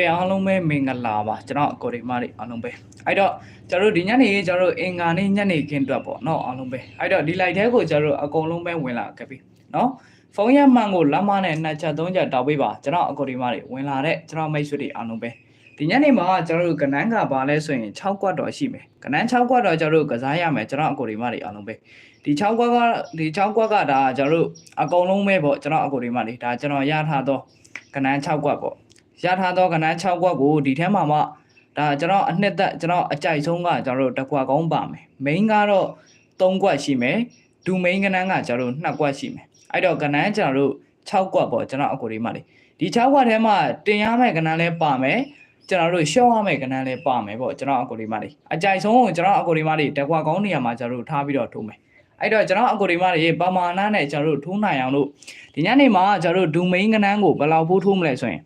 ဲအားလုံးပဲမင်္ဂလာပါကျွန်တော်ကိုရီမားလေးအားလုံးပဲအဲ့တော့ကျွန်တော်တို့ဒီညနေကျွန်တော်တို့အင်္ဂါနေ့ညနေခင်းအတွက်ပေါ့နော်အားလုံးပဲအဲ့တော့ဒီလိုက်တဲ့ကိုကျွန်တော်တို့အကုန်လုံးပဲဝင်လာခဲ့ပြီနော်ဖုန်းရမှန်ကိုလမ်းမနဲ့နှစ်ချက်သုံးချက်တောက်ပေးပါကျွန်တော်အကိုရီမားလေးဝင်လာတဲ့ကျွန်တော်မိတ်ဆွေတွေအားလုံးပဲဒီညနေမှာကျွန်တော်တို့ကနန်းကဘာလဲဆိုရင်6ကွက်တော်ရှိမယ်ကနန်း6ကွက်တော်ကျွန်တော်တို့ကစားရမယ်ကျွန်တော်အကိုရီမားလေးအားလုံးပဲဒီ6ကွက်ကဒီ6ကွက်ကဒါကျွန်တော်တို့အကုန်လုံးပဲပေါ့ကျွန်တော်အကိုရီမားလေးဒါကျွန်တော်ရထားတော့ကနန်း6ကွက်ပေါ့ ရထားသောကဏ္ဍ6ကွက်ကိုဒီထဲမှာမှဒါကျွန်တော်အနှစ်သက်ကျွန်တော်အကြိုက်ဆုံးကကျွန်တော်တို့တစ်ကွက်ကောင်းပါမယ် main ကတော့3ကွက်ရှိမယ်ဒူ main ကဏ္ဍကကျွန်တော်တို့2ကွက်ရှိမယ်အဲ့တော့ကဏ္ဍကျွန်တော်တို့6ကွက်ပေါ့ကျွန်တော်အကိုလေးမှလေဒီ6ကွက်ထဲမှာတင်ရမယ့်ကဏ္ဍလည်းပါမယ်ကျွန်တော်တို့ရှော့ရမယ့်ကဏ္ဍလည်းပါမယ်ပေါ့ကျွန်တော်အကိုလေးမှလေအကြိုက်ဆုံးကိုကျွန်တော်အကိုလေးမှလေတစ်ကွက်ကောင်းနေရာမှာကျွန်တော်တို့ထားပြီးတော့ထိုးမယ်အဲ့တော့ကျွန်တော်အကိုဒီမတွေပမာဏနဲ့ကျွန်တော်တို့ထိုးနိုင်အောင်လို့ဒီညနေမှာကျွန်တော်တို့ဒူမိန်ကနန်းကိုဘယ်လောက်ဖိုးထိုးမလဲဆိုရင်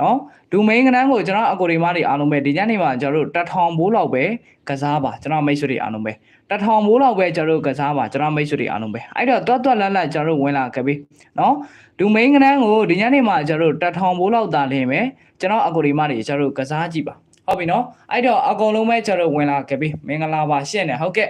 နော်ဒူမိန်ကနန်းကိုကျွန်တော်အကိုဒီမတွေအားလုံးပဲဒီညနေမှာကျွန်တော်တို့တထောင်ဘိုးလောက်ပဲကစားပါကျွန်တော်မိတ်ဆွေတွေအားလုံးပဲတထောင်ဘိုးလောက်ပဲကျွန်တော်တို့ကစားပါကျွန်တော်မိတ်ဆွေတွေအားလုံးပဲအဲ့တော့တွတ်တွတ်လတ်လတ်ကျွန်တော်တို့ဝင်လာခဲ့ပြီနော်ဒူမိန်ကနန်းကိုဒီညနေမှာကျွန်တော်တို့တထောင်ဘိုးလောက်သာလင်းမယ်ကျွန်တော်အကိုဒီမတွေကျွန်တော်တို့ကစားကြည့်ပါဟုတ်ပြီနော်အဲ့တော့အကုန်လုံးပဲကျွန်တော်တို့ဝင်လာခဲ့ပြီမင်္ဂလာပါရှင့်နေဟုတ်ကဲ့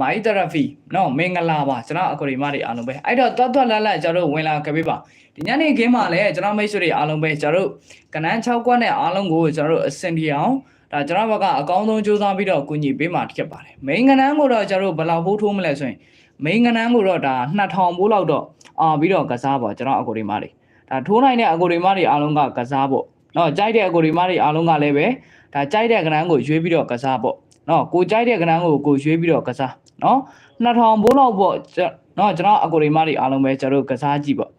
မိုင်းသရဖီနော်မင်္ဂလာပါကျွန်တော်အကိုဒီမတွေအားလုံးပဲအဲ့တော့တွတ်တွတ်လတ်လတ်ကျွန်တော်တို့ဝင်လာခဲ့ပြီပါဒီညနေခင်းမှာလည်းကျွန်တော်မိတ်ဆွေတွေအားလုံးပဲကျွန်တော်တို့ကနန်း6ကွက်နဲ့အားလုံးကိုကျွန်တော်တို့အဆင်ပြေအောင်ဒါကျွန်တော်ဘက်ကအကောင်းဆုံးစူးစမ်းပြီးတော့ကူညီပေးမှာဖြစ်ပါတယ်မိန်ကနန်းကိုတော့ကျွန်တော်တို့ဘယ်လောက်ဖိုးထိုးမလဲဆိုရင်မိန်ကနန်းကိုတော့ဒါ2000ဘိုးလောက်တော့အာပြီးတော့ကစားပါကျွန်တော်အကိုဒီမတွေဒါထိုးနိုင်တဲ့အကိုဒီမတွေအားလုံးကကစားပေါ့နော်ကြိုက်တဲ့အကိုဒီမတွေအားလုံးကလည်းပဲဒါကြိုက်တဲ့ကနန်းကိုရွေးပြီးတော့ကစားပေါ့နော်ကိုကြိုက်တဲ့ကနန်းကိုကိုရွေးပြီးတော့ကစား နော်2000ဘိုးလောက်ပေါ့ကျွန်နော်ကျွန်တော်အကိုရီမတွေအားလုံးပဲကျွန်တော်တို့ကစားကြည့်ပေါ့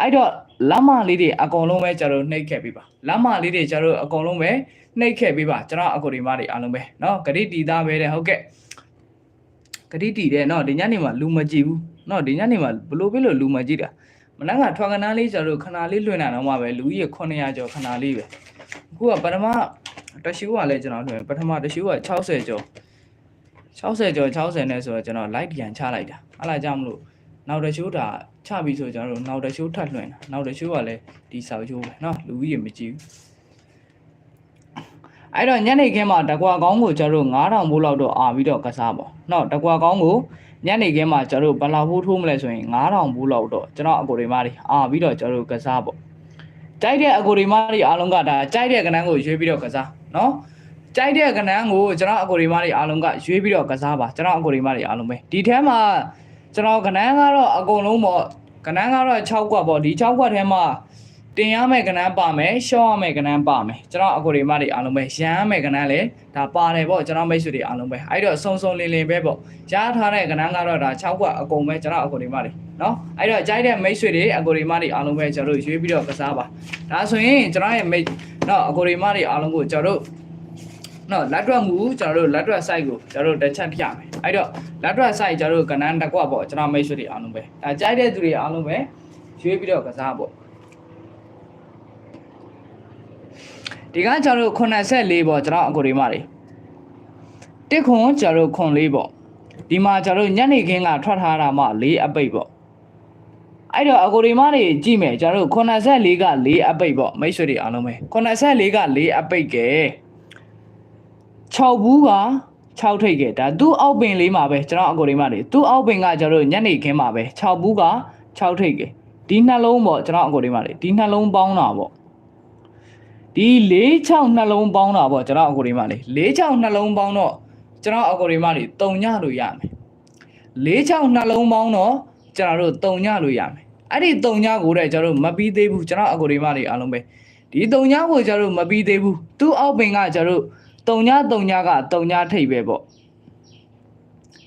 အဲ့တော့လမ်းမလေးတွေအကုန်လုံးပဲကျွန်တော်တို့နှိပ်ခဲ့ပြီးပါလမ်းမလေးတွေကျွန်တော်တို့အကုန်လုံးပဲနှိပ်ခဲ့ပြီးပါကျွန်တော်အကိုရီမတွေအားလုံးပဲနော်ဂရိတီသားပဲတဲ့ဟုတ်ကဲ့ဂရိတီတဲ့နော်ဒီညနေမှာလူမကြည့်ဘူးနော်ဒီညနေမှာဘလို့ဖြစ်လို့လူမကြည့်တာမနက်ကထွာကနားလေးကျွန်တော်တို့ခဏလေးလွှင့်နေတာတော့မှပဲလူကြီးရ900ကျော်ခဏလေးပဲအခုကပထမတရှိူးကလည်းကျွန်တော်လွှင့်ပထမတရှိူးက60ကျော် 60ကျော်60နဲ့ဆိုတော့ကျွန်တော် light ပြန်ချလိုက်တာအဲ့ဒါကြောင့်မလို့နောက်တစ်ချိုးတာချပြီဆိုကျွန်တော်တို့နောက်တစ်ချိုးထပ်လွှင့်တာနောက်တစ်ချိုးကလည်းဒီဆောက်ချိုးပဲเนาะလူကြီးရမကြည့်ဘူးအဲ့တော့ညနေခင်းမှာတကွာကောင်းကိုကျွန်တော်တို့9000ဘိုးလောက်တော့အာပြီးတော့ကစားပါเนาะတကွာကောင်းကိုညနေခင်းမှာကျွန်တော်တို့ဘယ်လောက်ဘိုးထိုးမလဲဆိုရင်9000ဘိုးလောက်တော့ကျွန်တော်အကိုတွေမတွေအာပြီးတော့ကျွန်တော်တို့ကစားပေါ့ကြိုက်တဲ့အကိုတွေမတွေအားလုံးကဒါကြိုက်တဲ့ကဏ္ဍကိုရွေးပြီးတော့ကစားเนาะ ကြိုက်တဲ့ကဏ္ဍကိုကျွန်တော်အကိုဒီမတွေအားလုံးကရွေးပြီးတော့ကစားပါကျွန်တော်အကိုဒီမတွေအားလုံးပဲဒီထဲမှာကျွန်တော်ကဏ္ဍကတော့အကုန်လုံးပေါ့ကဏ္ဍကတော့6ကွက်ပေါ့ဒီ6ကွက်ထဲမှာတင်ရမယ့်ကဏ္ဍပါမယ်ရှော့ရမယ့်ကဏ္ဍပါမယ်ကျွန်တော်အကိုဒီမတွေအားလုံးပဲရမ်းရမယ့်ကဏ္ဍလည်းဒါပါတယ်ပေါ့ကျွန်တော်မိတ်ဆွေတွေအားလုံးပဲအဲ့တော့စုံစုံလင်လင်ပဲပေါ့ရထားတဲ့ကဏ္ဍကတော့ဒါ6ကွက်အကုန်ပဲကျွန်တော်အကိုဒီမတွေနော်အဲ့တော့ကြိုက်တဲ့မိတ်ဆွေတွေအကိုဒီမတွေအားလုံးပဲကျွန်တော်တို့ရွေးပြီးတော့ကစားပါဒါဆိုရင်ကျွန်တော်ရဲ့မိတ်နော်အကိုဒီမတွေအားလုံးကိုကျွန်တော်တို့ နော်လက်တွက်မှုကျွန်တော်တို့လက်တွက် site ကိုကျွန်တော်တို့တစ်ချက်ပြမယ်အဲ့တော့လက်တွက် site ကျွန်တော်တို့ကဏ္ဍတစ်ကွက်ပေါ့ကျွန်တော်မိတ်ဆွေတွေအားလုံးပဲဒါကြိုက်တဲ့သူတွေအားလုံးပဲရွေးပြီးတော့ကစားပေါ့ဒီကကျွန်တော်တို့84ပေါ့ကျွန်တော်အကိုတွေမတွေတစ်ခွန်ကျွန်တော်တို့ခွန်လေးပေါ့ဒီမှာကျွန်တော်တို့ညနေခင်းကထွက်ထားတာမှ၄အပိတ်ပေါ့အဲ့တော့အကိုတွေမတွေကြည့်မယ်ကျွန်တော်တို့84က၄အပိတ်ပေါ့မိတ်ဆွေတွေအားလုံးပဲ84က၄အပိတ်ကဲ 6ဘူးက6ထိတ်ခဲ့ဒါသူ့အောက်ပင်လေးမှာပဲကျွန်တော်အကိုလေးမတွေသူ့အောက်ပင်ကကျွန်တော်တို့ညနေခင်းမှာပဲ6ဘူးက6ထိတ်ခဲ့ဒီနှလုံးပေါ့ကျွန်တော်အကိုလေးမတွေဒီနှလုံးပေါင်းတာပေါ့ဒီ4 6နှလုံးပေါင်းတာပေါ့ကျွန်တော်အကိုလေးမတွေ4 6နှလုံးပေါင်းတော့ကျွန်တော်အကိုလေးမတွေတုံညလို့ရမယ်4 6နှလုံးပေါင်းတော့ကျွန်တော်တို့တုံညလို့ရမယ်အဲ့ဒီတုံညကိုတဲ့ကျွန်တော်တို့မပြီးသေးဘူးကျွန်တော်အကိုလေးမတွေအားလုံးပဲဒီတုံညကိုကျွန်တော်တို့မပြီးသေးဘူးသူ့အောက်ပင်ကကျွန်တော်တို့ တုံညတုံညကတုံညထိပ်ပဲပေါ့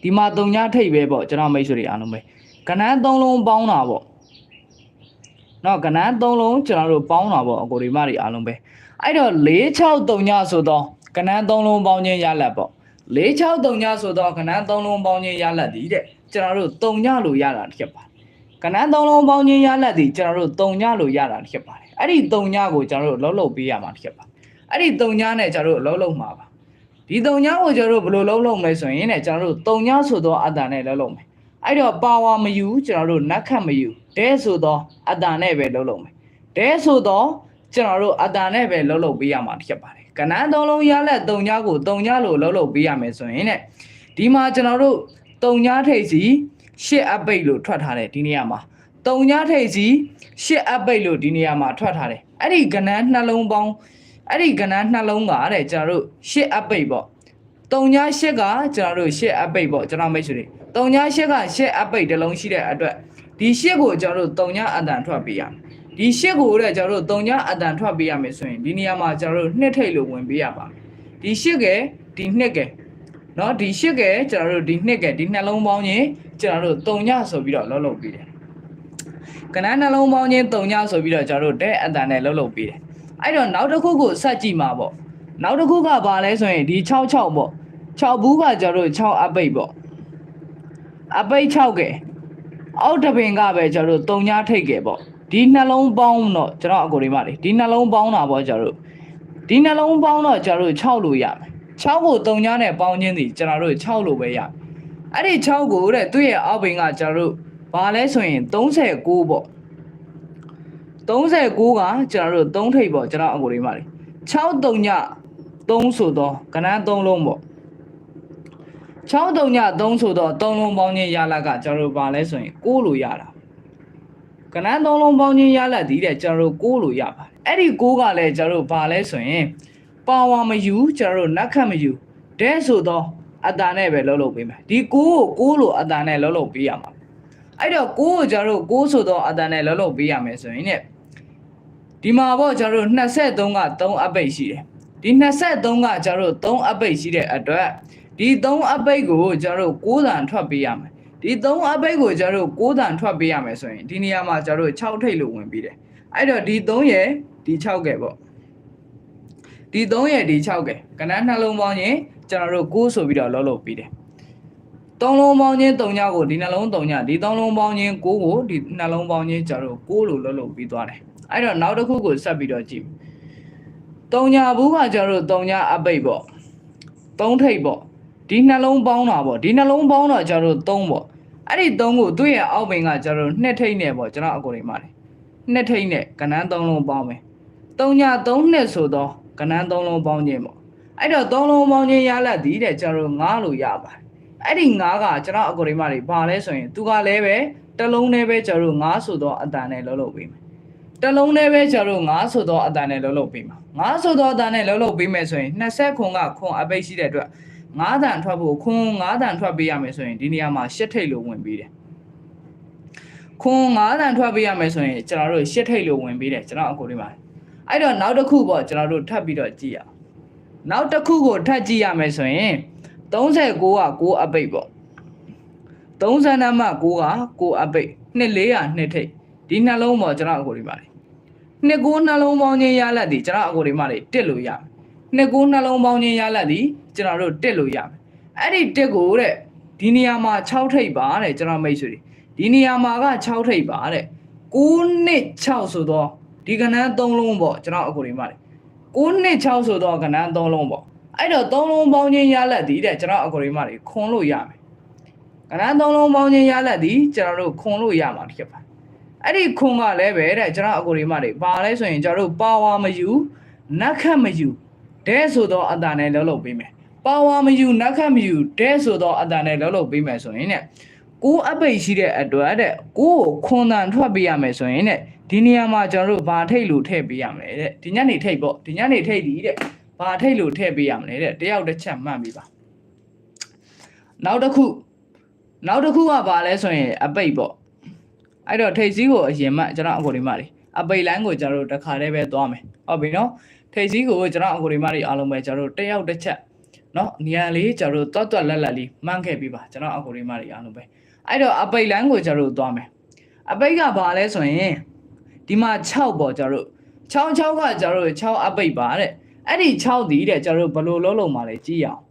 ဒီမှာတုံညထိပ်ပဲပေါ့ကျွန်တော်မိတ်ဆွေတွေအားလုံးပဲကနန်းသုံးလုံးပေါင်းတာပေါ့နော်ကနန်းသုံးလုံးကျွန်တော်တို့ပေါင်းတာပေါ့အကိုဒီမတွေအားလုံးပဲအဲ့တော့46တုံညဆိုတော့ကနန်းသုံးလုံးပေါင်းခြင်းရလက်ပေါ့46တုံညဆိုတော့ကနန်းသုံးလုံးပေါင်းခြင်းရလက်ဒီတဲ့ကျွန်တော်တို့တုံညလို့ရတာတစ်ချက်ပါကနန်းသုံးလုံးပေါင်းခြင်းရလက်ဒီကျွန်တော်တို့တုံညလို့ရတာတစ်ချက်ပါတယ်အဲ့ဒီတုံညကိုကျွန်တော်တို့လှုပ်လှုပ်ပေးရမှာတစ်ချက်ပါ အဲ့ဒီတုံညာနဲ့ကျွန်တော်တို့အလုံးလုံးမှာပါဒီတုံညာကိုကျွန်တော်တို့ဘယ်လိုလုံးလုံးမလဲဆိုရင်ねကျွန်တော်တို့တုံညာဆိုတော့အတ္တနဲ့လုံးလုံးမယ်အဲ့တော့ပါဝါမယူကျွန်တော်တို့နက်ခတ်မယူဒဲဆိုတော့အတ္တနဲ့ပဲလုံးလုံးမယ်ဒဲဆိုတော့ကျွန်တော်တို့အတန်နဲ့ပဲလှုပ်လှုပ်ပေးရမှာဖြစ်ပါတယ်ကဏ္ဍသုံးလုံးရလက်၃ညကို၃ညလို့လှုပ်လှုပ်ပေးရမယ်ဆိုရင်တဲ့ဒီမှာကျွန်တော်တို့၃ညထိပ်စီရှစ်အပိတ်လို့ထွက်ထားတယ်ဒီနေရာမှာ၃ညထိပ်စီရှစ်အပိတ်လို့ဒီနေရာမှာထွက်ထားတယ်အဲ့ဒီကဏ္ဍနှလုံးပေါင်း အဲ့ဒီကဏ္ဍနှလုံးကတဲ့ကျွန်တော်တို့ရှစ်အပိတ်ပေါ့၃ညရှစ်ကကျွန်တော်တို့ရှစ်အပိတ်ပေါ့ကျွန်တော်မိတ်ဆွေတွေ၃ညရှစ်ကရှစ်အပိတ်တစ်လုံးရှိတဲ့အတွက်ဒီရှစ်ကိုကျွန်တော်တို့၃ညအတန်ထွက်ပေးရမယ် ဒီရှစ်ကိုတဲ့ကျွန်တော်တို့၃ညအတန်ထွက်ပေးရမယ်ဆိုရင်ဒီနေရာမှာကျွန်တော်တို့နှစ်ထိပ်လို့ဝင်ပေးရပါမယ်ဒီရှစ်ကဲဒီနှစ်ကဲเนาะဒီရှစ်ကဲကျွန်တော်တို့ဒီနှစ်ကဲဒီနှလုံးပေါင်းချင်းကျွန်တော်တို့၃ညဆိုပြီးတော့လှုပ်လှုပ်ပေးတယ်ကဏ္ဍနှလုံးပေါင်းချင်း၃ညဆိုပြီးတော့ကျွန်တော်တို့တဲ့အတန်နဲ့လှုပ်လှုပ်ပေးတယ် အဲ့တော့နောက်တစ်ခုကိုဆက်ကြည့်မှာပေါ့နောက်တစ်ခုကဘာလဲဆိုရင်ဒီ66ပေါ့6ဘူးကကျွန်တော်တို့6အပိတ်ပေါ့အပိတ်6ကဲအောက်တပင်ကပဲကျွန်တော်တို့တုံညာထိတ်ခဲ့ပေါ့ဒီနှလုံးပေါင်းတော့ကျွန်တော်အကိုတွေမလေးဒီနှလုံးပေါင်းတာပေါ့ကျွန်တော်တို့ဒီနှလုံးပေါင်းတော့ကျွန်တော်တို့6လို့ရမယ်6ကိုတုံညာနဲ့ပေါင်းခြင်းဒီကျွန်တော်တို့6လို့ပဲရမယ်အဲ့ဒီ6ကိုတဲ့သူ့ရဲ့အောက်ပင်ကကျွန်တော်တို့ဘာလဲဆိုရင်39ပေါ့ 39ကကျွန်တော်တို့3ထိပ်ပေါ့ကျွန်တော်အကိုတွေမလေး6တုံညာ3ဆိုတော့ကဏ္ဍ3လုံးပေါ့6တုံည3ဆိုတော့3လုံးပေါင်းခြင်းရလကကျွန်တော်တို့ပါလဲဆိုရင်6လို့ရတာကဏ္ဍ3လုံးပေါင်းခြင်းရလဒီတဲ့ကျွန်တော်တို့6လို့ရပါတယ်အဲ့ဒီ6ကလည်းကျွန်တော်တို့ပါလဲဆိုရင်ပါဝါမယူကျွန်တော်တို့နက်ခတ်မယူတဲဆိုတော့အတာနဲ့ပဲလှုပ်လှုပ်ပေးမယ်ဒီ6ကို6လို့အတာနဲ့လှုပ်လှုပ်ပေးရမှာအဲ့တော့6ကိုကျွန်တော်တို့6ဆိုတော့အတာနဲ့လှုပ်လှုပ်ပေးရမယ်ဆိုရင်ね ဒီမှာပေါ့ကျွန်တော်တို့23က3အပိတ်ရှိတယ်ဒီ23ကကျွန်တော်တို့3အပိတ်ရှိတဲ့အတွက်ဒီ3အပိတ်ကိုကျွန်တော်တို့6တန်ထွက်ပေးရမယ်ဒီ3အပိတ်ကိုကျွန်တော်တို့6တန်ထွက်ပေးရမယ်ဆိုရင်ဒီနေရာမှာကျွန်တော်တို့6ထိပ်လို့ဝင်ပြီးတယ်အဲ့တော့ဒီ3ရဲ့ဒီ6ကဲပေါ့ဒီ3ရဲ့ဒီ6ကဲကဏ္ဍနှလုံးပေါင်းရင်ကျွန်တော်တို့6ဆိုပြီးတော့လောလို့ပြီးတယ်သုံးလုံးပေါင်းချင်း၃ညကိုဒီနှလုံး၃ညဒီသုံးလုံးပေါင်းချင်း9ကိုဒီနှလုံးပေါင်းချင်းကျွန်တော်တို့6လို့လောလို့ပြီးသွားတယ် အဲ့တော့နောက်တစ်ခုကိုဆက်ပြီးတော့ကြည့်၃ညဘူးကကျွန်တော်တို့၃ညအပိတ်ပေါ့၃ထိပ်ပေါ့ဒီနှလုံးပေါင်းတာပေါ့ဒီနှလုံးပေါင်းတော့ကျွန်တော်တို့3ပေါ့အဲ့ဒီ3ကိုသူ့ရဲ့အောက်ပင်ကကျွန်တော်တို့နှစ်ထိပ်နဲ့ပေါ့ကျွန်တော်အကိုတွေမှာတယ်နှစ်ထိပ်နဲ့ကဏ္ဍ3လုံးပေါင်းမယ်3ည3နှစ်ဆိုတော့ကဏ္ဍ3လုံးပေါင်းခြင်းပေါ့အဲ့တော့3လုံးပေါင်းခြင်းရလက်သည်တဲ့ကျွန်တော်တို့9လို့ရပါတယ်အဲ့ဒီ9ကကျွန်တော်အကိုတွေမှာတွေဘာလဲဆိုရင်သူကလည်းပဲတစ်လုံးနဲ့ပဲကျွန်တော်တို့9ဆိုတော့အတန်နဲ့လှုပ်လှုပ်ပေးမယ် တစ်လုံးနဲ့ပဲကျွန်တော်တို့9ဆိုတော့အတန်နဲ့လှုပ်လှုပ်ပေးမှာ9ဆိုတော့အတန်နဲ့လှုပ်လှုပ်ပေးမယ်ဆိုရင်20ခွန်ကခွန်အပိတ်ရှိတဲ့အတွက်9တန်ထွက်ဖို့ခွန်9တန်ထွက်ပေးရမယ်ဆိုရင်ဒီနေရာမှာ10ထိပ်လို့ဝင်ပေးတယ်ခွန်9တန်ထွက်ပေးရမယ်ဆိုရင်ကျွန်တော်တို့10ထိပ်လို့ဝင်ပေးတယ်ကျွန်တော်အကိုလေးပါအဲ့တော့နောက်တစ်ခုပေါ့ကျွန်တော်တို့ထပ်ပြီးတော့ကြည့်ရအောင်နောက်တစ်ခုကိုထပ်ကြည့်ရမယ်ဆိုရင်39က6အပိတ်ပေါ့30နံပါတ်6က6အပိတ်နှစ်400နှစ်ထိပ်ဒီနှလုံးပေါ့ကျွန်တော်အကိုလေးပါ နှစ်ကိုနှလုံးပေါင်းခြင်းရလက်ဒီကျွန်တော်အကိုလေးမလေးတက်လို့ရမယ်နှစ်ကိုနှလုံးပေါင်းခြင်းရလက်ဒီကျွန်တော်တို့တက်လို့ရမယ်အဲ့ဒီတက်ကိုတဲ့ဒီနေရာမှာ6ထိပ်ပါတဲ့ကျွန်တော်မိတ်ဆွေတွေဒီနေရာမှာက6ထိပ်ပါတဲ့9နှစ်6ဆိုတော့ဒီကဏ္ဍ3လုံးပေါ့ကျွန်တော်အကိုလေးမလေး9နှစ်6ဆိုတော့ကဏ္ဍ3လုံးပေါ့အဲ့တော့3လုံးပေါင်းခြင်းရလက်ဒီတဲ့ကျွန်တော်အကိုလေးမလေးခွန်လို့ရမယ်ကဏ္ဍ3လုံးပေါင်းခြင်းရလက်ဒီကျွန်တော်တို့ခွန်လို့ရမှာဖြစ်ပါ အဲ့ဒီခွန်ကလည်းပဲတဲ့ကျွန်တော်အကိုလေးမလေးပါလဲဆိုရင်ကျွန်တော်တို့ပါဝါမယူနက်ခတ်မယူဒဲဆိုတော့အတာနဲ့လှုပ်လှုပ်ပေးမယ်ပါဝါမယူနက်ခတ်မယူဒဲဆိုတော့အတာနဲ့လှုပ်လှုပ်ပေးမယ်ဆိုရင်တဲ့ကိုအပိတ်ရှိတဲ့အတွက်တဲ့ကိုကိုခွန်တန်ထွက်ပေးရမယ်ဆိုရင်တဲ့ဒီနေရာမှာကျွန်တော်တို့ဘာထိတ်လို့ထည့်ပေးရမလဲတဲ့ဒီညနေထိတ်ပေါ့ဒီညနေထိတ်ဒီတဲ့ဘာထိတ်လို့ထည့်ပေးရမလဲတဲ့တယောက်တစ်ချက်မှတ်ပြီးပါနောက်တစ်ခုနောက်တစ်ခုကဘာလဲဆိုရင်အပိတ်ပေါ့ အဲ့တော့ထိတ်စည်းကိုအရင်မှကျွန်တော်အကိုဒီမှလေးအပိတ်လိုင်းကိုကျွန်တော်တို့တစ်ခါတည်းပဲသွားမယ်ဟုတ်ပြီနော်ထိတ်စည်းကိုကျွန်တော်အကိုဒီမှလေးအားလုံးပဲကျွန်တော်တို့တယောက်တစ်ချက်နော်နေရာလေးကျွန်တော်တို့တွတ်တွတ်လက်လက်လေးမှန်းခဲ့ပြီးပါကျွန်တော်အကိုဒီမှလေးအားလုံးပဲအဲ့တော့အပိတ်လိုင်းကိုကျွန်တော်တို့သွားမယ်အပိတ်ကဘာလဲဆိုရင်ဒီမှာ6ပေါ့ကျွန်တော်တို့6 6ကကျွန်တော်တို့6အပိတ်ပါတဲ့အဲ့ဒီ6ဒီတဲ့ကျွန်တော်တို့ဘယ်လိုလုံးလုံးมาလဲကြည့်ရအောင်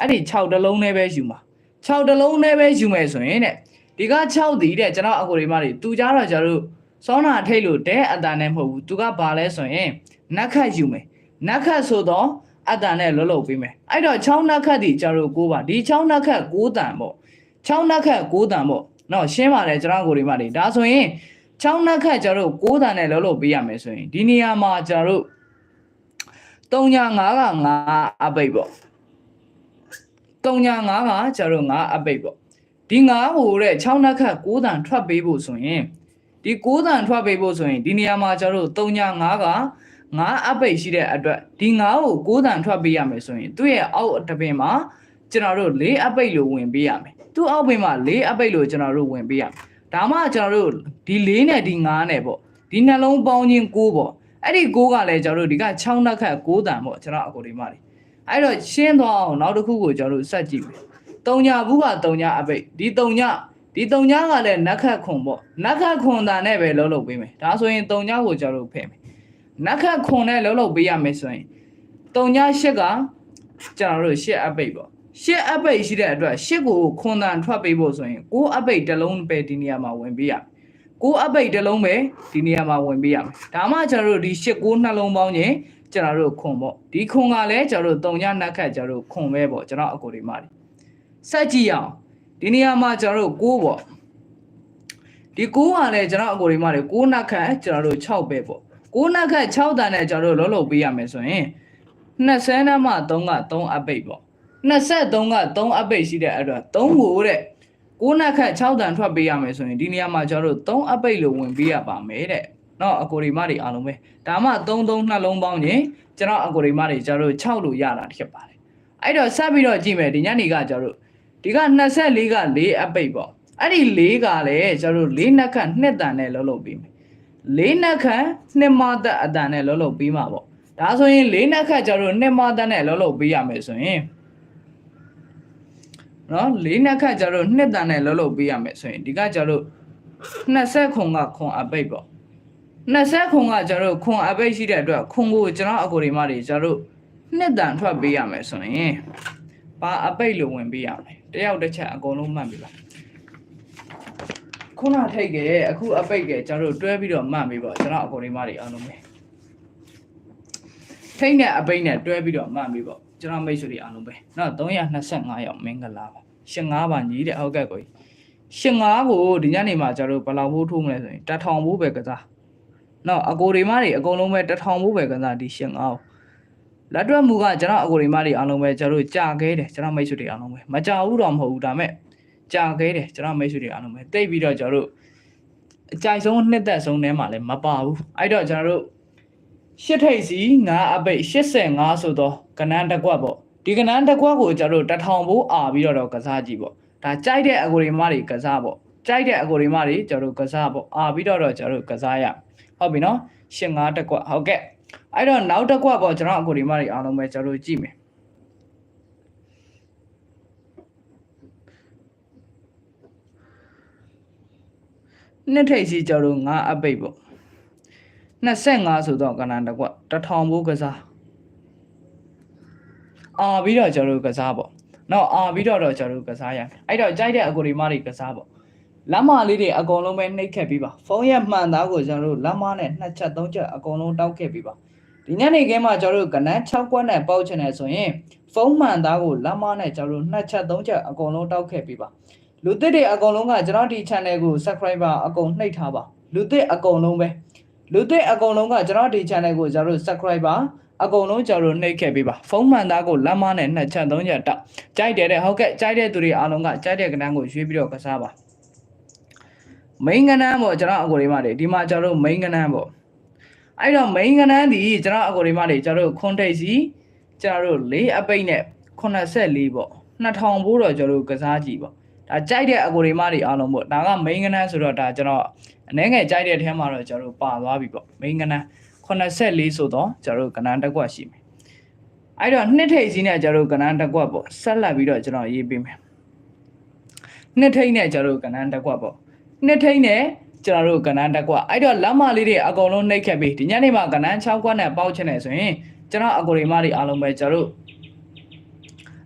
အဲ့ဒီ6တစ်လုံးနဲ့ပဲယူမှာ6တစ်လုံးနဲ့ပဲယူမယ်ဆိုရင်တဲ့ ဒီက6ဒီတဲ့ကျွန်တော်အကိုဒီမတွေသူကြတော့ကျွန်တော်တို့စောနာထိတ်လို့တဲ့အတန်နဲ့မဟုတ်ဘူးသူကဘာလဲဆိုရင်နက်ခတ်ယူမယ်နက်ခတ်ဆိုတော့အတန်နဲ့လှုပ်လှုပ်ပေးမယ်အဲ့တော့6နက်ခတ်ဒီကျွန်တော်တို့ကိုပါဒီ6နက်ခတ်6တန်ပေါ့6နက်ခတ်6တန်ပေါ့နော်ရှင်းပါတယ်ကျွန်တော်ကိုဒီမတွေဒါဆိုရင်6နှစ်ခတ်ကျွန်တော်တို့6တန်နဲ့လုံးလုံးပေးရမယ်ဆိုရင်ဒီနေရာမှာကျွန်တော်တို့3ညာ5က5အပိတ်ပေါ့3ညာ5ကကျွန်တော်တို့5အပိတ်ပေါ့ ဒီ9ကိုတဲ့6နှစ်ခတ်6တန်ထွက်ပေးဖို့ဆိုရင်ဒီ6တန်ထွက်ပေးဖို့ဆိုရင်ဒီနေရာမှာကျွန်တော်တို့3ညာ5က5အပိတ်ရှိတဲ့အတွက်ဒီ9ကို6တန်ထွက်ပေးရမယ်ဆိုရင်သူ့ရဲ့အောက်တစ်ပင်မှာကျွန်တော်တို့4အပိတ်လို့ဝင်ပေးရမယ်သူ့အောက်ပင်မှာ4အပိတ်လို့ကျွန်တော်တို့ဝင်ပေးရမယ်ဒါမှကျွန်တော်တို့ဒီ4နဲ့ဒီ9နဲ့ပေါ့ဒီနှလုံးပေါင်းချင်း6ပေါ့အဲ့ဒီ6ကလည်းကျွန်တော်တို့ဒီက6နှက်ခတ်6တန်ပေါ့ကျွန်တော်အကိုဒီမလေးအဲ့တော့ရှင်းသွားအောင်နောက်တစ်ခုကိုကျွန်တော်တို့စက်ကြည့်မယ် တုံညာဘူးကတုံညာအပိတ်ဒီတုံညာဒီတုံညာကလည်းနက်ခတ်ခွန်ပေါ့နက်ခတ်ခွန်တန်နဲ့ပဲလုံးလုံးပေးမယ်ဒါဆိုရင်တုံညာကိုကျွန်တော်တို့ဖဲ့မယ်နက်ခတ်ခွန်နဲ့လုံးလုံးပေးရမယ်ဆိုရင်တုံညာရှစ်ကကျွန်တော်တို့ရှစ်အပိတ်ပေါ့ရှစ်အပိတ်ရှိတဲ့အတွက်ရှစ်ကိုခွန်တန်ထွက်ပေးဖို့ဆိုရင်ကိုးအပိတ်တစ်လုံးပဲဒီနေရာမှာဝင်ပေးရမယ်ကိုးအပိတ်တစ်လုံးပဲဒီနေရာမှာဝင်ပေးရမယ်ဒါမှကျွန်တော်တို့ဒီရှစ်ကိုးနှလုံးပေါင်းရင်ကျွန်တော်တို့ခွန်ပေါ့ဒီခွန်ကလည်းကျွန်တော်တို့တုံညာနက်ခတ်ကျွန်တော်တို့ခွန်ပဲပေါ့ကျွန်တော်အကိုဒီမှာ စက်ကြည့်အောင်ဒီနေရာမှာကျွန်တော်တို့6ပေါ့ဒီ6ကလည်းကျွန်တော်အကိုဒီမှာလေ6နှက်ခန့်ကျွန်တော်တို့6ပဲပေါ့6နှက်ခန့်6တန်နဲ့ကျွန်တော်တို့လောလောပေးရမယ်ဆိုရင်20နှက်မှ3က3အပိတ်ပေါ့23က3အပိတ်ရှိတဲ့အဲ့တော့3ကိုတဲ့6နှက်ခန့်6တန်ထွက်ပေးရမယ်ဆိုရင်ဒီနေရာမှာကျွန်တော်တို့3အပိတ်လို့ဝင်ပေးရပါမယ်တဲ့နော်အကိုဒီမတွေအားလုံးပဲဒါမှ3 3နှလုံးပေါင်းရင်ကျွန်တော်အကိုဒီမတွေကျွန်တော်တို့6လို့ရတာဖြစ်ပါတယ်အဲ့တော့ဆက်ပြီးတော့ကြည့်မယ်ဒီညနေကကျွန်တော်တို့ ဒီက24က4အပိတ်ပေါ့အဲ့ဒီ4ကလည်းကျွန်တော်တို့4နှက်ခတ်2တန်နဲ့လုံးလုံးပြီးမယ်4နှက်ခတ်2မသက်အတန်နဲ့လုံးလုံးပြီးမှာပေါ့ဒါဆိုရင်4နှက်ခတ်ကျွန်တော်တို့2မသက်နဲ့လုံးလုံးပြီးရမယ်ဆိုရင်နော်၄နှစ်ခတ်ကျတော့နှစ်တန်နဲ့လုံးလုံးပေးရမယ်ဆိုရင်ဒီကကျတော့20ခုကခွန်အပိတ်ပေါ့20ခုကကျတော့ခွန်အပိတ်ရှိတဲ့အတွက်ခွန်ကိုကျွန်တော်အကိုဒီမတွေကျတော့နှစ်တန်ထွက်ပေးရမယ်ဆိုရင်ပါအပိတ်လို့ဝင်ပေးရမယ် တယောက်တစ်ချက်အကုန်လုံးမှတ်ပြီပါခုနထိတ်ကအခုအပိတ်ကကျွန်တော်တို့တွဲပြီးတော့မှတ်ပြီပေါ့ကျွန်တော်အကုန်လေးမတွေအားလုံးပဲထိတ်နဲ့အပိတ်နဲ့တွဲပြီးတော့မှတ်ပြီပေါ့ကျွန်တော်မိတ်ဆွေတွေအားလုံးပဲနော်325ရောက်မင်္ဂလာပါ85ပါညီတဲ့အောက်ကကို85ကိုဒီညနေမှာကျွန်တော်တို့ဘယ်လောက်ဖို့ထိုးမလဲဆိုရင်တထောင်ဖို့ပဲကစားနော်အကိုတွေမတွေအကုန်လုံးပဲတထောင်ဖို့ပဲကစားဒီ85ကို လက်တွက်မူကကျွန်တော်အကိုတွေမတွေအားလုံးပဲကျွန်တော်ကြာခဲတယ်ကျွန်တော်မိတ်ဆွေတွေအားလုံးပဲမကြာဘူးတော့မဟုတ်ဘူးဒါမဲ့ကြာခဲတယ်ကျွန်တော်မိတ်ဆွေတွေအားလုံးပဲတိတ်ပြီးတော့ကျွန်တော်အကြိုက်ဆုံးနှစ်သက်ဆုံးထဲမှာလည်းမပါဘူးအဲ့တော့ကျွန်တော်တို့ရှစ်ထိပ်စီ9အပိတ်85ဆိုတော့ကနန်းတစ်ကွက်ပေါ့ဒီကနန်းတစ်ကွက်ကိုကျွန်တော်တို့တထောင်ဘိုးအာပြီးတော့တော့ကစားကြည့်ပေါ့ဒါကြိုက်တဲ့အကိုရီမတွေကစားပေါ့ကြိုက်တဲ့အကိုရီမတွေကျွန်တော်တို့ကစားပေါ့အာပြီးတော့တော့ကျွန်တော်တို့ကစားရဟုတ်ပြီနော်85တစ်ကွက်ဟုတ်ကဲ့ အဲ့တော့နောက်တစ်ကွက်ပေါ့ကျွန်တော်အကိုရီမတွေအားလုံးပဲကျွန်တော်တို့ကြည့်မယ်နှစ်ထိပ်စီကျွန်တော်တို့9အပိတ်ပေါ့25ဆိုတော့ကဏ္ဍတစ်ကွက်တထောင်ဘိုးကစားအာပြီးတော့ကျွန်တော်တို့ကစားပေါ့နော်အာပြီးတော့တော့ကျွန်တော်တို့ကစားရမယ်အဲ့တော့ကြိုက်တဲ့အကိုဒီမတွေကစားပေါ့လက်မလေးတွေအကုန်လုံးပဲနှိပ်ခဲ့ပြီးပါဖုန်းရဲ့မှန်သားကိုကျွန်တော်တို့လက်မနဲ့နှစ်ချက်သုံးချက်အကုန်လုံးတောက်ခဲ့ပြီးပါ ဒီညနေခင်းမှာကျွန်တော်တို့ကနန်း6ကွက်နဲ့ပေါက်ချင်တယ်ဆိုရင်ဖုန်းမှန်သားကိုလက်မနဲ့ကျွန်တော်တို့နှစ်ချက်သုံးချက်အကုန်လုံးတောက်ခဲ့ပြီးပါလူသစ်တွေအကုန်လုံးကကျွန်တော်ဒီ channel ကို subscriber အကုန်နှိပ်ထားပါလူသစ်အကုန်လုံးပဲလူသစ်အကုန်လုံးကကျွန်တော်ဒီ channel ကိုကျွန်တော်တို့ subscriber အကုန်လုံးကျွန်တော်တို့နှိပ်ခဲ့ပေးပါဖုန်းမှန်သားကိုလက်မနဲ့နှစ်ချက်သုံးချက်တောက်ကြိုက်တယ်တဲ့ဟုတ်ကဲ့ကြိုက်တဲ့သူတွေအားလုံးကကြိုက်တဲ့ကဏ္ဍကိုရွေးပြီးတော့ကစားပါ main ကဏ္ဍပေါ့ကျွန်တော်အကိုတွေမတွေဒီမှာကျွန်တော်တို့ main ကဏ္ဍပေါ့ အဲ့တော့ main ကဏ္ဍဒီကျွန်တော်အကိုတွေမတွေကျွန်တော်တို့ခွန်ထိပ်စီကျွန်တော်တို့၄အပိတ်နဲ့84ပေါ့2000ဘိုးတော့ကျွန်တော်တို့ကစားကြည့်ပေါ့ဒါကြိုက်တဲ့အကိုတွေမတွေအားလုံးပေါ့ဒါက main ကဏ္ဍဆိုတော့ဒါကျွန်တော်အနေငယ်ကြိုက်တဲ့အထဲမှာတော့ကျွန်တော်တို့ပါသွားပြီပေါ့ main ကဏ္ဍ84ဆိုတော့ကျွန်တော်တို့ကဏ္ဍတစ်ကွက်ရှိမယ်အဲ့တော့နှစ်ထိပ်စီနဲ့ကျွန်တော်တို့ကဏ္ဍတစ်ကွက်ပေါ့ဆက်လက်ပြီးတော့ကျွန်တော်ရေးပေးမယ်နှစ်ထိပ်နဲ့ကျွန်တော်တို့ကဏ္ဍတစ်ကွက်ပေါ့နှစ်ထိပ်နဲ့ ကျွန်တော်တို့ကဏ္ဍတစ်ကွက်အဲ့တော့လမ်းမလေးတွေအကုန်လုံးနှိပ်ခဲ့ပြီဒီညနေမှာကဏ္ဍ6ကွက်နဲ့ပေါက်ချင်တယ်ဆိုရင်ကျွန်တော်အကိုရီမတွေအားလုံးပဲကျွန်တော်တို့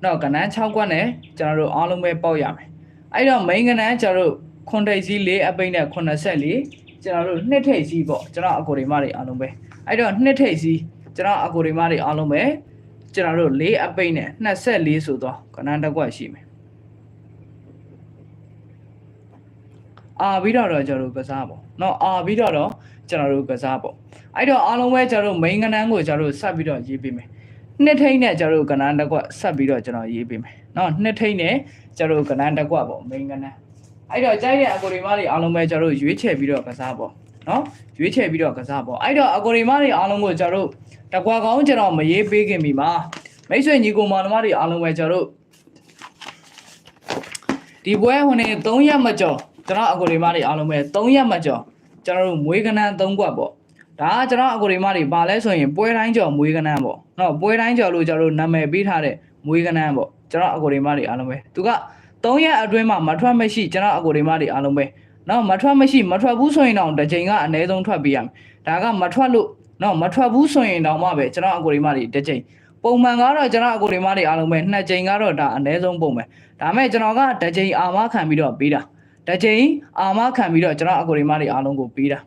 တော့ကဏ္ဍ6ကွက်နဲ့ကျွန်တော်တို့အားလုံးပဲပေါက်ရမယ်အဲ့တော့ main ကဏ္ဍကျွန်တော်တို့ခွန်ထိပ်စီ4အပိတ်နဲ့84ကျွန်တော်တို့နှစ်ထိပ်စီပေါ့ကျွန်တော်အကိုရီမတွေအားလုံးပဲအဲ့တော့နှစ်ထိပ်စီကျွန်တော်အကိုရီမတွေအားလုံးပဲကျွန်တော်တို့၄အပိတ်နဲ့24ဆိုတော့ကဏ္ဍတစ်ကွက်ရှိမယ် အာပြီးတော့တော့ကျွန်တော်တို့ကစားပေါ့เนาะအာပြီးတော့တော့ကျွန်တော်တို့ကစားပေါ့အဲ့တော့အားလုံးပဲကျွန်တော်တို့ main ကဏ္ဍကိုကျွန်တော်တို့ဆက်ပြီးတော့ရေးပေးမယ်နှစ်ထိန်းနဲ့ကျွန်တော်တို့ကဏ္ဍတစ်ကွက်ဆက်ပြီးတော့ကျွန်တော်ရေးပေးမယ်เนาะနှစ်ထိန်းနဲ့ကျွန်တော်တို့ကဏ္ဍတစ်ကွက်ပေါ့ main ကဏ္ဍအဲ့တော့ကြိုက်တဲ့အကိုဒီမတွေအားလုံးပဲကျွန်တော်တို့ရွေးချယ်ပြီးတော့ကစားပေါ့เนาะရွေးချယ်ပြီးတော့ကစားပေါ့အဲ့တော့အကိုဒီမတွေအားလုံးကိုကျွန်တော်တို့တကွာကောင်းကျွန်တော်မရေးပေးခင်ပြီမှာမိတ်ဆွေညီကိုမောင်နှမတွေအားလုံးပဲကျွန်တော်တို့ ဒီပွဲဝင်နေ3ရက်မကျော် ကျွန်တော်အကိုတွေမတွေအားလုံးပဲ3ရက်မကျော်ကျွန်တော်တို့မွေးကနန်း3ကွက်ပေါ့ဒါကကျွန်တော်အကိုတွေမတွေပါလဲဆိုရင်ပွဲတိုင်းကျော်မွေးကနန်းပေါ့နော်ပွဲတိုင်းကျော်လို့ကျွန်တော်တို့နာမည်ပေးထားတဲ့မွေးကနန်းပေါ့ကျွန်တော်အကိုတွေမတွေအားလုံးပဲသူက3ရက်အတွင်းမှာမထွက်မရှိကျွန်တော်အကိုတွေမတွေအားလုံးပဲနော်မထွက်မရှိမထွက်ဘူးဆိုရင်တော့တစ်ချိန်ကအနည်းဆုံးထွက်ပေးရမယ်ဒါကမထွက်လို့နော်မထွက်ဘူးဆိုရင်တော့မှပဲကျွန်တော်အကိုတွေမတွေတစ်ချိန်ပုံမှန်ကတော့ကျွန်တော်အကိုတွေမတွေအားလုံးပဲနှစ်ချိန်ကတော့ဒါအနည်းဆုံးပုံပဲဒါမဲ့ကျွန်တော်ကတစ်ချိန်အာမခံပြီးတော့ပေးတာ တစ်ချိန်အာမခံပြီးတော့ကျွန်တော်အကိုတွေမတွေအားလုံးကိုပေးတာ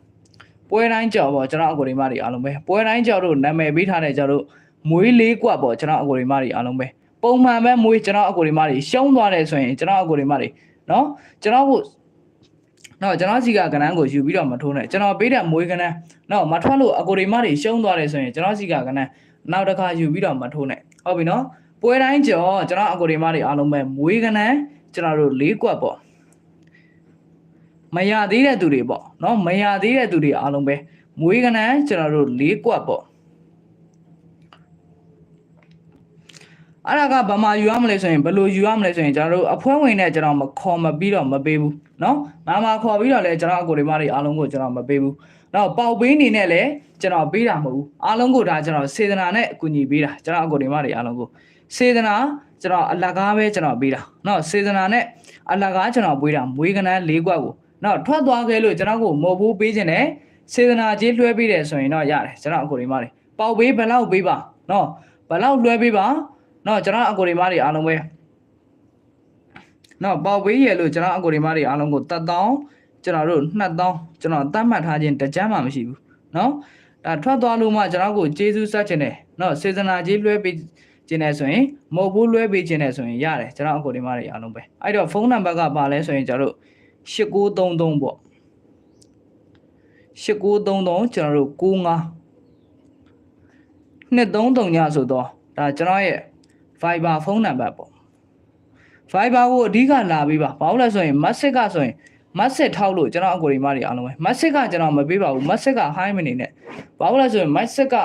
ပွဲတိုင်းကြော်ပေါ့ကျွန်တော်အကိုတွေမတွေအားလုံးပဲပွဲတိုင်းကြော်တို့နာမည်ပေးထားတဲ့ကျွန်တော်တို့မွေးလေးကွက်ပေါ့ကျွန်တော်အကိုတွေမတွေအားလုံးပဲပုံမှန်ပဲမွေးကျွန်တော်အကိုတွေမတွေရှုံးသွားတယ်ဆိုရင်ကျွန်တော်အကိုတွေမတွေနော်ကျွန်တော်ကိုနော်ကျွန်တော်စီကကဏ္ဍကိုယူပြီးတော့မထိုးနဲ့ကျွန်တော်ပေးတဲ့မွေးကဏ္ဍနော်မထွက်လို့အကိုတွေမတွေရှုံးသွားတယ်ဆိုရင်ကျွန်တော်စီကကဏ္ဍနောက်တစ်ခါယူပြီးတော့မထိုးနဲ့ဟုတ်ပြီနော်ပွဲတိုင်းကြော်ကျွန်တော်အကိုတွေမတွေအားလုံးပဲမွေးကဏ္ဍကျွန်တော်တို့လေးကွက်ပေါ့ မရသေးတဲ့သူတွေပေါ့နော်မရသေးတဲ့သူတွေအားလုံးပဲမွေးကဏ္ဍကျွန်တော်တို့လေးကွက်ပေါ့အဲ့ဒါကဘာမှယူရမလဲဆိုရင်ဘယ်လိုယူရမလဲဆိုရင်ကျွန်တော်တို့အဖွဲဝင်နဲ့ကျွန်တော်မခေါ်မပြီးတော့မပေးဘူးเนาะမမခေါ်ပြီးတော့လဲကျွန်တော်အကိုတွေမတွေအားလုံးကိုကျွန်တော်မပေးဘူးတော့ပေါက်ပေးနေနဲ့လဲကျွန်တော်ပေးတာမဟုတ်ဘူးအားလုံးကိုဒါကျွန်တော်စေတနာနဲ့အကူအညီပေးတာကျွန်တော်အကိုတွေမတွေအားလုံးကိုစေတနာကျွန်တော်အလကားပဲကျွန်တော်ပေးတာเนาะစေတနာနဲ့အလကားကျွန်တော်ပေးတာမွေးကနန်း၄ခွက်ကို နော်ထွက်သွားခဲ့လို့ကျွန်တော်ကိုမော်ဘူးပေးခြင်းနဲ့စေတနာကြီးလွှဲပေးတယ်ဆိုရင်တော့ရတယ်ကျွန်တော်အကိုဒီမတွေပေါက်ပေးဘလောက်ပေးပါနော်ဘလောက်လွှဲပေးပါနော်ကျွန်တော်အကိုဒီမတွေအားလုံးပဲနော်ပေါက်ပေးရလို့ကျွန်တော်အကိုဒီမတွေအားလုံးကို1000ကျွန်တော်တို့2000ကျွန်တော်သတ်မှတ်ထားခြင်းတကြမ်းမှမရှိဘူးနော်ဒါထွက်သွားလို့မှကျွန်တော်ကိုကျေးဇူးဆက်ခြင်းနဲ့နော်စေတနာကြီးလွှဲပေးကျင်နေဆိုရင်မဟုတ်ဘူးလွှဲပေးကျင်နေဆိုရင်ရတယ်ကျွန်တော်အကိုဒီမတွေအားလုံးပဲအဲ့တော့ဖုန်းနံပါတ်ကပါလဲဆိုရင်ကျွန်တော်တို့09 8933ပေါ့8933ကျွန်တော်တို့95 233ညဆိုတော့ဒါကျွန်တော်ရဲ့ Viber ဖုန်းနံပါတ်ပေါ့ Viber ကိုအဓိကလာပေးပါဘာလို့လဲဆိုရင် message ကဆိုရင် message ထောက်လို့ကျွန်တော်အကိုရီမတွေအားလုံးပဲ message ကကျွန်တော်မပေးပါဘူး message က hi မနေနဲ့ဘာလို့လဲဆိုရင် message က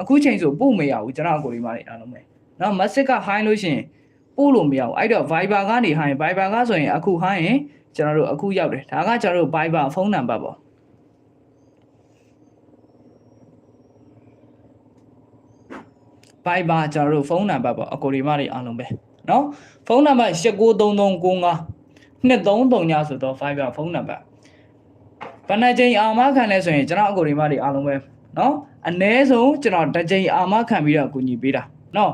အခုချိန်ဆိုပို့မရဘူးကျွန်တော်အကိုရီမတွေအားလုံးပဲနော် message က hi လို့ရှိရင်ပို့လို့မရဘူးအဲ့တော့ Viber ကနေ hi Viber ကဆိုရင်အခု hi ရင် ကျွန်တော်တို့အခုရောက်တယ်ဒါကကျွန်တော်တို့ Viber ဖုန်းနံပါတ်ပေါ့ Viber ကျွန်တော်တို့ဖုန်းနံပါတ်ပေါ့အကိုဒီမတွေအားလုံးပဲเนาะဖုန်းနံပါတ်893395 233ညဆိုတော့ Viber ဖုန်းနံပါတ်ဘယ်နှကြိမ်အာမခံလဲဆိုရင်ကျွန်တော်အကိုဒီမတွေအားလုံးပဲเนาะအ ਨੇ ဆုံးကျွန်တော်တစ်ကြိမ်အာမခံပြီးတော့အကူညီပေးတာเนาะ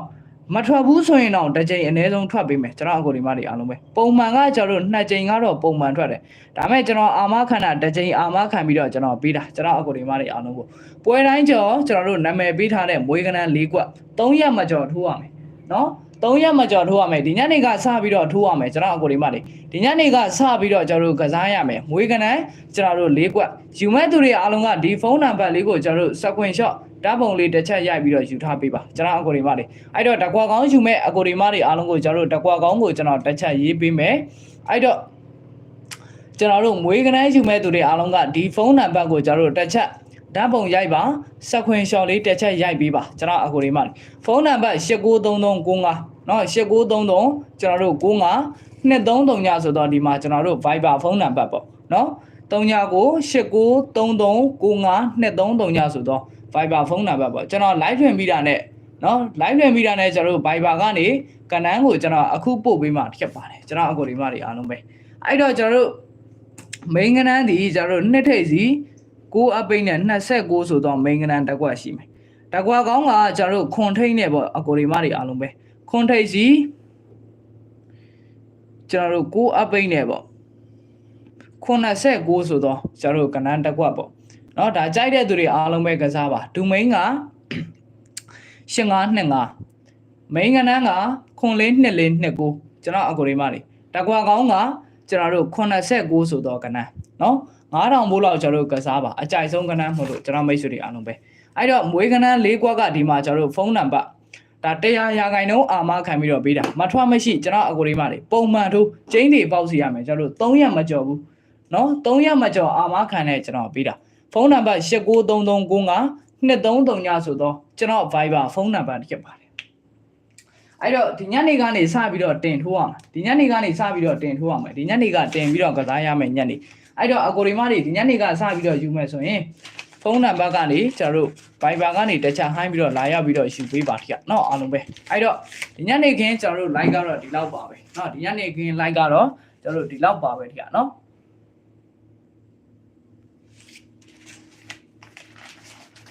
မထွက်ဘူးဆိုရင်တော့တစ်ကြိမ်အ ਨੇ ဆုံးထွက်ပေးမယ်ကျွန်တော်အကိုဒီမတွေအားလုံးပဲပုံမှန်ကကျွန်တော်တို့နှစ်ကြိမ်ကတော့ပုံမှန်ထွက်တယ်ဒါပေမဲ့ကျွန်တော်အာမခံတာတစ်ကြိမ်အာမခံပြီးတော့ကျွန်တော်ပေးတာကျွန်တော်အကိုဒီမတွေအားလုံးကိုပွဲတိုင်းကျော်ကျွန်တော်တို့နာမည်ပေးထားတဲ့မွေးကနန်း၄ကွက်3ရက်မကျော်ထိုးရမယ်နော်3ရက်မကျော်ထိုးရမယ်ဒီညနေကစပြီးတော့ထိုးရမယ်ကျွန်တော်အကိုဒီမတွေဒီညနေကစပြီးတော့ကျွန်တော်တို့ကစားရမယ်မွေးကနန်းကျွန်တော်တို့၄ကွက်ယူမဲ့သူတွေအားလုံးကဒီဖုန်းနံပါတ်လေးကိုကျွန်တော်တို့ screenshot ဓာတ်ပုံလေးတစ်ချက်ရိုက်ပြီးတော့ယူထားပေးပါကျွန်တော်အကိုရီမလေးအဲ့တော့တကွာကောင်းယူမဲ့အကိုရီမလေးအားလုံးကိုကျွန်တော်တို့တကွာကောင်းကိုကျွန်တော်တစ်ချက်ရေးပေးမယ်အဲ့တော့ကျွန်တော်တို့မွေးကနန်းယူမဲ့သူတွေအားလုံးကဒီဖုန်းနံပါတ်ကိုကျွန်တော်တို့တစ်ချက်ဓာတ်ပုံရိုက်ပါစက်ခွင်ရှော်လေးတစ်ချက်ရိုက်ပေးပါကျွန်တော်အကိုရီမလေးဖုန်းနံပါတ်893395နော်8933ကျွန်တော်တို့95 233ညဆိုတော့ဒီမှာကျွန်တော်တို့ Viber ဖုန်းနံပါတ်ပေါ့နော်399893395393ညဆိုတော့ Viber ဖုန်းနံပါတ်ပေါ့ကျွန်တော် live လွှင့်ပြီးတာနဲ့နော် live လွှင့်ပြီးတာနဲ့ကျွန်တော်တို့ Viber ကနေကဏ္ဍကိုကျွန်တော်အခုပို့ပေးမှဖြစ်ပါတယ်ကျွန်တော်အကိုဒီမတွေအားလုံးပဲအဲ့တော့ကျွန်တော်တို့ main ကဏ္ဍဒီကျွန်တော်တို့နှစ်ထိပ်စီ6အပိတ်နဲ့26ဆိုတော့ main ကဏ္ဍတစ်ခွက်ရှိမယ်တစ်ခွက်ကောင်းကကျွန်တော်တို့ခွန်ထိတ်နဲ့ပေါ့အကိုဒီမတွေအားလုံးပဲခွန်ထိတ်စီကျွန်တော်တို့6အပိတ်နဲ့ပေါ့86ဆိုတော့ကျွန်တော်တို့ကဏ္ဍတစ်ခွက်ပေါ့ เนาะဒါကြိုက်တဲ့သူတွေအားလုံးပဲကစားပါဒူမိန်က8525မိန်ကနန်းကခွန်လေး2429ကျွန်တော်အကိုရီမတွေတကွာကောင်းက ကျွန်တော်တို့89ဆိုတော့ကဏ္ဍနော်9000ဘိုးလောက်ကျွန်တော်တို့ကစားပါအကြိုက်ဆုံးကဏ္ဍမို့လို့ကျွန်တော်မိတ်ဆွေတွေအားလုံးပဲအဲ့တော့မွေးကဏ္ဍ၄ကွက်ကဒီမှာကျွန်တော်တို့ဖုန်းနံပါတ်ဒါတရားရာခိုင်နှုန်းအာမခံပြီးတော့ပေးတာမထွက်မရှိကျွန်တော်အကိုဒီမတွေပုံမှန်ထိုးကျင်းတွေပေါက်စီရမယ်ကျွန်တော်တို့3ရက်မကြော်ဘူးနော်3ရက်မကြော်အာမခံတဲ့ကျွန်တော်ပေးတာ ဖုန်းနံပါတ်893395 2339ညဆိုတော့ကျွန်တော် Viber ဖုန်းနံပါတ်တစ်ချက်ပါတယ်အဲ့တော့ဒီညနေကနေစပြီးတော့တင်ထိုးအောင်ဒီညနေကနေစပြီးတော့တင်ထိုးအောင်မယ်ဒီညနေကတင်ပြီးတော့ကစားရမယ်ညနေအဲ့တော့အကိုဒီမတွေဒီညနေကစပြီးတော့ယူမယ်ဆိုရင်ဖုန်းနံပါတ်ကနေကျွန်တော်တို့ Viber ကနေတခြားဟိုင်းပြီးတော့လာရောက်ပြီးတော့ယူပေးပါတိကเนาะအားလုံးပဲအဲ့တော့ဒီညနေခင်းကျွန်တော်တို့ like ကတော့ဒီလောက်ပါပဲเนาะဒီညနေခင်း like ကတော့ကျွန်တော်တို့ဒီလောက်ပါပဲတိကเนาะ